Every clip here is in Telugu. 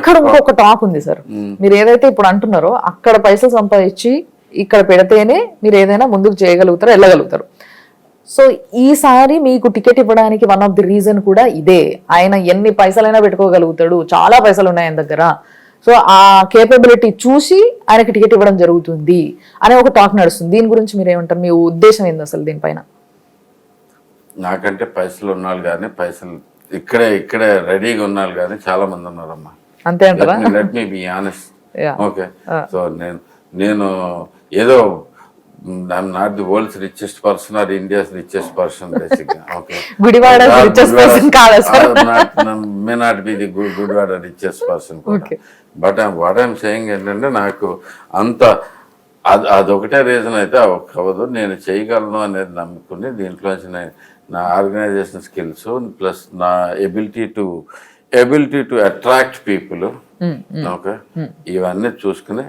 ఇక్కడ ఇంకొక టాక్ ఉంది సార్. మీరు ఏదైతే ఇప్పుడు అంటున్నారో అక్కడ పైసలు సంపాదించి ఇక్కడ పెడితేనే మీరు ఏదైనా ముందుకు చేయగలుగుతారు వెళ్ళగలుగుతారు. సో ఈసారి మీకు టికెట్ ఇవ్వడానికి వన్ ఆఫ్ ది రీజన్ కూడా ఇదే. ఆయన ఎన్ని పైసలైనా పెట్టుకోగలుగుతాడు చాలా పైసలు ఉన్నాయి ఆయన దగ్గర. సో ఆ కేపబిలిటీ చూసి ఆయనకి టికెట్ ఇవ్వడం జరుగుతుంది అనే ఒక టాక్ నడుస్తుంది. దీని గురించి మీరు ఏమంటారు? మీ ఉద్దేశం ఏంది అసలు దీనిపైన? నాకంటే పైసలు ఉన్నాళ్ళు కానీ పైసలు ఇక్కడే ఇక్కడే రెడీగా ఉన్నాళ్ళు కానీ చాలా మంది ఉన్నారమ్మా. అంతే అంటారా? Let me be honest. Okay so నేను నేను ఏదో I'm not the world's richest person or India's richest person basic okay Gudivada కాదా sir? May not be the good Gudivada richest person. But what I'm saying ఏంటంటే నాకు అంత అది అదొకటే రీజన్ అయితే అవ్వదు. నేను చేయగలను అనేది నమ్ముకుని దీంట్లోంచి నేను నా ఆర్గనైజేషన్ స్కిల్స్ ప్లస్ నా ability to ability to attract people okay ఇవన్నీ చూసుకుని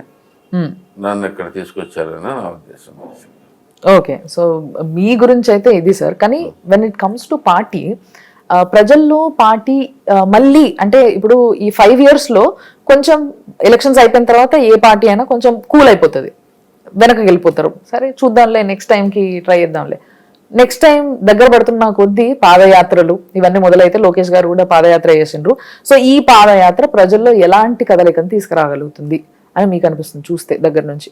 Hmm. నన్ను ఇక్కడ తీసుకొచ్చారని నా ఉద్దేశం. ఓకే సో మీ గురించి అయితే ఇది సార్ కానీ when it comes to party ప్రజల్లో పార్టీ మళ్ళీ అంటే ఇప్పుడు ఈ ఫైవ్ ఇయర్స్లో కొంచెం ఎలక్షన్స్ అయిపోయిన తర్వాత ఏ పార్టీ అయినా కొంచెం కూల్ అయిపోతుంది. వెనకకి వెళ్ళిపోతారు. సరే చూద్దాంలే నెక్స్ట్ టైంకి ట్రై చేద్దాంలే. నెక్స్ట్ టైం దగ్గర పడుతున్న కొద్దీ పాదయాత్రలు ఇవన్నీ మొదలైతే లోకేష్ గారు కూడా పాదయాత్ర చేసిండ్రు. సో ఈ పాదయాత్ర ప్రజల్లో ఎలాంటి కదలికను తీసుకురాగలుగుతుంది అని మీకు అనిపిస్తుంది చూస్తే దగ్గర నుంచి?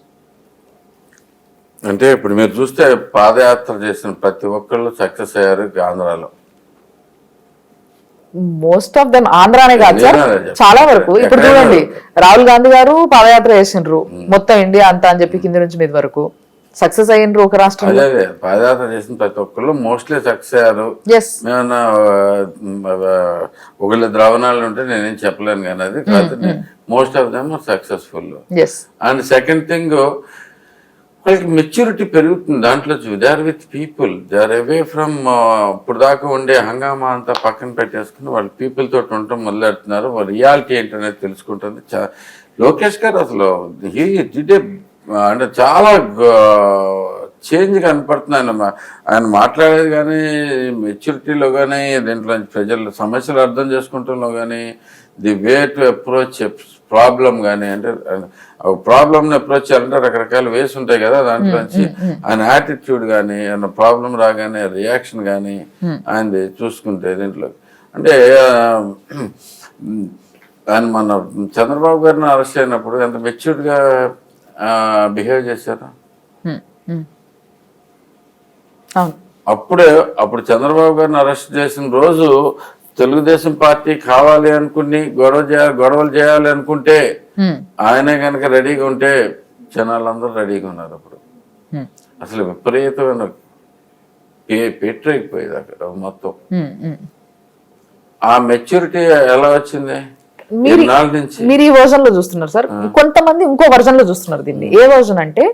అంటే ఇప్పుడు మీరు చూస్తే పాదయాత్ర చేసిన ప్రతి ఒక్కళ్ళు సక్సెస్ అయ్యారు ఆంధ్రాలో. మోస్ట్ ఆఫ్ దెమ్ ఆంధ్రానే కాదు సార్. చాలా వరకు. ఇప్పుడు చూడండి రాహుల్ గాంధీ గారు పాదయాత్ర చేసిండ్రు. మొత్తం ఇండియా అంతా అని చెప్పి కింది నుంచి మీద వరకు. సక్సెస్ అయ్యిండ్రు ఒక రాష్ట్రంలో? అదే అదే. పాదయాత్ర చేసిన ప్రతి ఒక్కళ్ళు మోస్ట్లీ సక్సెస్ అయ్యారు. ఒకళ్ళ ద్రావణాలు ఉంటే నేనేం చెప్పలేను కానీ అది కాదు most of them successful and second thing వాళ్ళకి మెచ్యూరిటీ పెరుగుతుంది దాంట్లో. They are with people they are away from ఇప్పుడు దాకా ఉండే హంగామా అంతా పక్కన పెట్టేసుకుని వాళ్ళు పీపుల్ తోటి ఉండటం మొదలెడుతున్నారు. వాళ్ళ రియాలిటీ ఏంటనేది తెలుసుకుంటుంది. లోకేష్ గారు అసలు హీ డిడ్ అంటే చాలా చేంజ్ కనపడుతుంది ఆయన ఆయన మాట్లాడేది కానీ మెచ్యూరిటీలో కానీ దీంట్లో ప్రజల సమస్యలు అర్థం చేసుకుంటంలో కానీ the way to approach problem కానీ అంటే ప్రాబ్లమ్ని అప్రోచ్ చేయాలంటే రకరకాల వేస్ ఉంటాయి కదా దాంట్లోంచి ఆయన యాటిట్యూడ్ కానీ ఆయన ప్రాబ్లం రాగానే రియాక్షన్ కానీ ఆయనది చూసుకుంటే దీంట్లో. అంటే ఆయన మన చంద్రబాబు గారిని అరెస్ట్ అయినప్పుడు ఎంత మెచ్యూర్డ్గా బిహేవ్ చేశారు అప్పుడే అప్పుడు చంద్రబాబు గారిని అరెస్ట్ చేసిన రోజు తెలుగుదేశం పార్టీ కావాలి అనుకుని గొడవ చేయాలి గొడవలు చేయాలి అనుకుంటే. ఆయనే కనుక రెడీగా ఉంటే జనాలందరూ రెడీగా ఉన్నారు అప్పుడు. అసలు విపరీతమైన పే- పెట్టలేకపోయేది అక్కడ మొత్తం. ఆ మెచ్యూరిటీ ఎలా వచ్చింది మీరు మీరు ఈ వర్జన్లో చూస్తున్నారు సార్ కొంతమంది ఇంకో వర్జన్లో చూస్తున్నారు దీన్ని. ఏ వర్జన్ అంటే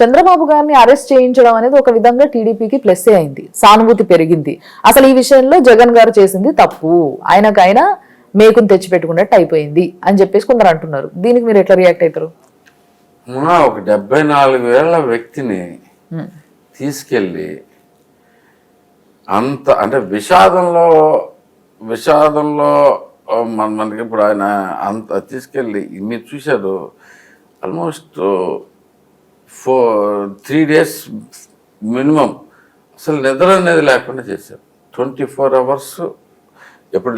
చంద్రబాబు గారిని అరెస్ట్ చేయించడం అనేది ఒక విధంగా టీడీపీకి ప్లస్ అయింది. సానుభూతి పెరిగింది. అసలు ఈ విషయంలో జగన్ గారు చేసింది తప్పు. ఆయనకైనా మేకుని తెచ్చి పెట్టుకున్నట్టు అయిపోయింది అని చెప్పేసి కొందరు అంటున్నారు. దీనికి మీరు ఎట్లా రియాక్ట్ అవుతారు ఒక డెబ్బై నాలుగు వేల వ్యక్తిని తీసుకెళ్ళి అంత అంటే విషాదంలో విషాదంలో మన మనకి ఇప్పుడు ఆయన అంత తీసుకెళ్ళి మీరు చూశారు almost four three days minimum అసలు నిద్ర అనేది లేకుండా చేశారు. ట్వంటీ ఫోర్ అవర్స్ ఎప్పుడు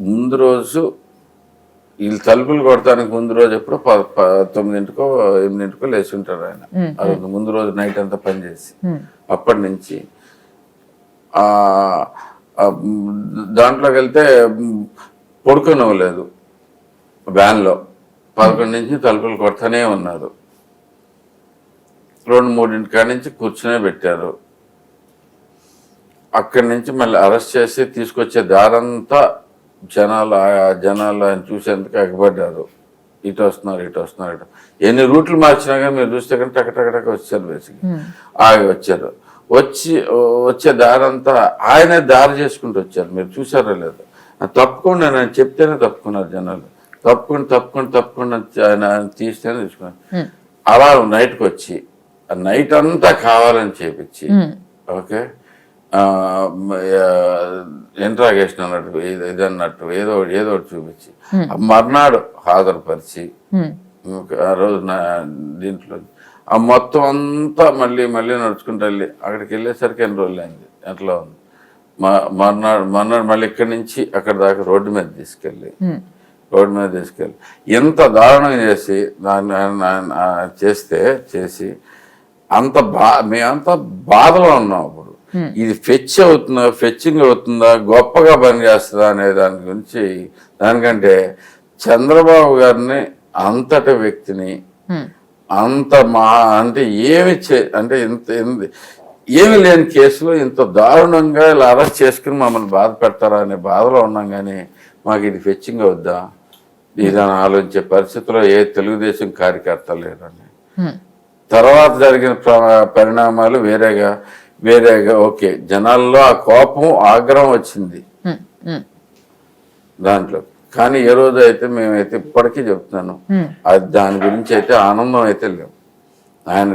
ముందు రోజు వీళ్ళు తలుపులు కొడతానికి ముందు రోజు ఎప్పుడో తొమ్మిదింటికో ఎనిమిదింటికో లేచి ఉంటారు ఆయన ముందు రోజు నైట్ అంతా పనిచేసి అప్పటి నుంచి దాంట్లోకి వెళ్తే పడుకోనివ్వలేదు. వ్యాన్లో. పదకొండు నుంచి తలుపులు కొడతానే ఉన్నారు. రెండు మూడింటి కాడి నుంచి కూర్చునే పెట్టారు. అక్కడి నుంచి మళ్ళీ అరెస్ట్ చేసి తీసుకొచ్చే దారంతా జనాలు ఆ జనాలు ఆయన చూసేందుకు ఎగబడ్డారు. ఇటు వస్తున్నారు ఇటు వస్తున్నారు ఇటు ఎన్ని రూట్లు మార్చినా కానీ మీరు చూస్తే కానీ టక టక టక వచ్చారు బేసిక్ ఆగి వచ్చారు. వచ్చి వచ్చే దారంతా ఆయనే దారి చేసుకుంటూ వచ్చారు. మీరు చూసారో లేదో. తప్పకుండా నేను చెప్తేనే తప్పుకున్నారు జనాలు. తప్పకుండా తప్పకుండా తప్పకుండా ఆయన ఆయన తీస్తేనే తీసుకున్నారు. అలా నైట్కి వచ్చి నైట్ అంతా కావాలని చేపించి ఓకే? ఇంట్రాగేషన్ అన్నట్టు ఇది అన్నట్టు ఏదో ఏదో ఒకటి చూపించి మర్నాడు హాజరుపరిచి ఆ రోజు నా దీంట్లో ఆ మొత్తం అంతా మళ్ళీ మళ్ళీ నడుచుకుంటూ వెళ్ళి అక్కడికి వెళ్ళేసరికి ఎన్ని రోజులు అయింది ఎట్లా ఉంది మ- మర్నాడు మర్నాడు మళ్ళీ ఇక్కడి నుంచి అక్కడ దాకా రోడ్డు మీద తీసుకెళ్ళి. రోడ్డు మీద తీసుకెళ్ళి ఎంత దారుణం చేసి దాన్ని చేస్తే చేసి అంత బా మేమంతా బాధలో ఉన్నాం అప్పుడు ఇది ఫెచ్ అవుతుందా ఫెచ్చింగ్ అవుతుందా గొప్పగా పనిచేస్తుందా అనే దాని గురించి దానికంటే చంద్రబాబు గారిని అంతటి వ్యక్తిని. అంత మా అంటే ఏమి చే అంటే ఇంత ఏమి లేని కేసులో ఇంత దారుణంగా ఇలా అరెస్ట్ చేసుకుని మమ్మల్ని బాధ పెడతారా అనే బాధలో ఉన్నాం కానీ మాకు ఇది ఫెచ్చింగ్ అవుద్దా ఇదని ఆలోచించే పరిస్థితిలో ఏ తెలుగుదేశం కార్యకర్త హ్మ్. తర్వాత జరిగిన ప్ర- పరిణామాలు వేరేగా వేరేగా ఓకే. జనాల్లో ఆ కోపం ఆగ్రహం వచ్చింది. దాంట్లో కానీ ఏ రోజు అయితే మేమైతే ఇప్పటికీ చెప్తున్నాను. అది దాని గురించి అయితే ఆనందం అయితే లేవు ఆయన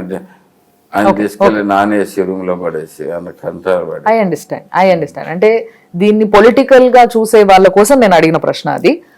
ఆయన తీసుకెళ్ళి నానేసి రూమ్లో పడేసి ఆయన కంటారు పడి ఐ అండర్స్టాండ్ ఐ అండర్స్టాండ్. అంటే దీన్ని పొలిటికల్గా చూసే వాళ్ళ కోసం నేను అడిగిన ప్రశ్న అది.